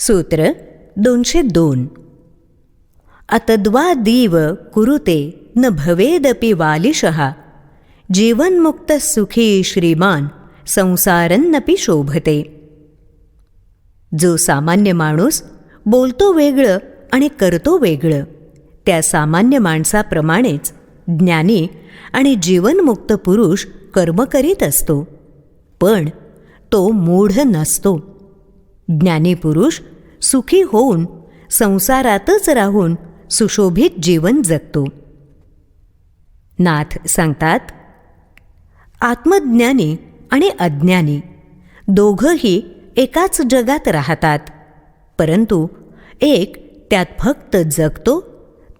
सूत्र दोनशे दोन. अतद्वा दीव कुरुते न भवेदपि वालिशः जीवनमुक्त सुखी श्रीमान संसारन्नपि शोभते. जो सामान्य माणूस बोलतो वेगळं आणि करतो वेगळं त्या सामान्य माणसाप्रमाणेच ज्ञानी आणि जीवनमुक्त पुरुष कर्म करीत असतो. पण तो मूढ नसतो. ज्ञानी पुरुष सुखी होऊन संसारातच राहून सुशोभित जीवन जगतो. नाथ सांगतात आत्मज्ञानी आणि अज्ञानी दोघंही एकाच जगात राहतात परंतु एक त्यात फक्त जगतो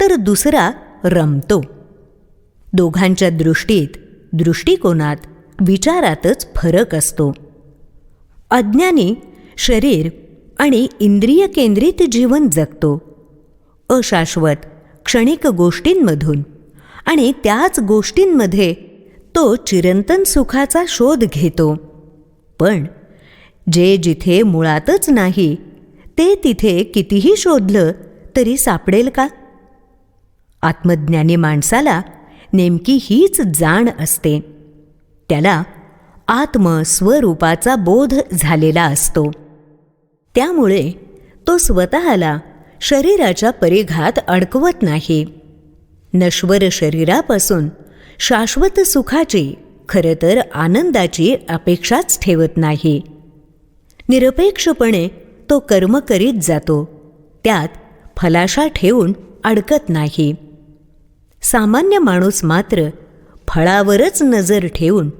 तर दुसरा रमतो. दोघांच्या दृष्टीत दृष्टिकोनात विचारातच फरक असतो. अज्ञानी शरीर आणि इंद्रिय केंद्रित जीवन जगतो. अशाश्वत क्षणिक गोष्टींमधून आणि त्याच गोष्टींमध्ये तो चिरंतन सुखाचा शोध घेतो. पण जे जिथे मुळातच नाही ते तिथे कितीही शोधलं तरी सापडेल का? आत्मज्ञानी माणसाला नेमकी हीच जाण असते. त्याला आत्मस्वरूपाचा बोध झालेला असतो. त्यामुळे तो स्वतःला शरीराच्या परिघात अडकवत नाही. नश्वर शरीरापासून शाश्वत सुखाची खरं तर आनंदाची अपेक्षाच ठेवत नाही. निरपेक्षपणे तो कर्म करीत जातो. त्यात फलाशा ठेवून अडकत नाही. सामान्य माणूस मात्र फळावरच नजर ठेवून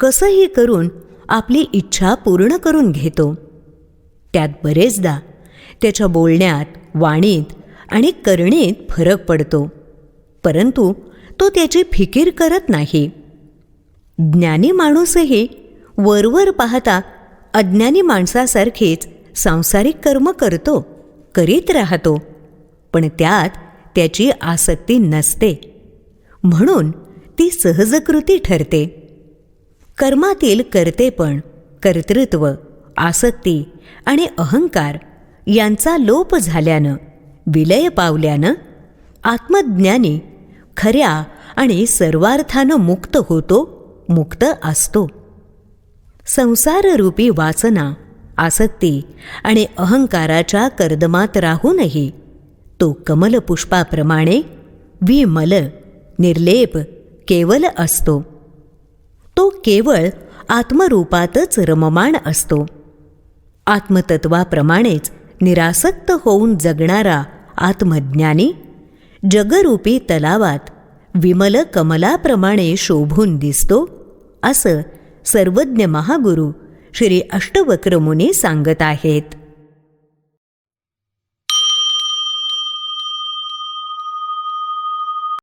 कसंही करून आपली इच्छा पूर्ण करून घेतो. त्यात बरेचदा त्याच्या बोलण्यात वाणीत आणि करणीत फरक पडतो. परंतु तो त्याची फिकीर करत नाही. ज्ञानी माणूसही वरवर पाहता अज्ञानी माणसासारखेच सांसारिक कर्म करतो करीत राहतो. पण त्यात त्याची आसक्ती नसते. म्हणून ती सहजकृती ठरते. कर्मातील कर्तेपण कर्तृत्व आसक्ती आणि अहंकार यांचा लोप झाल्यानं विलय पावल्यानं आत्मज्ञानी खऱ्या आणि सर्वार्थानं मुक्त होतो मुक्त असतो. संसाररूपी वासना आसक्ती आणि अहंकाराच्या कर्दमात राहूनही तो कमलपुष्पाप्रमाणे विमल निर्लेप केवल असतो. तो केवळ आत्मरूपातच रममाण असतो. आत्मतत्वाप्रमाणेच निरासक्त होऊन जगणारा आत्मज्ञानी जगरूपी तलावात विमल कमलाप्रमाणे शोभून दिसतो असं सर्वज्ञ महागुरू श्री अष्टवक्रमुनी सांगत आहेत.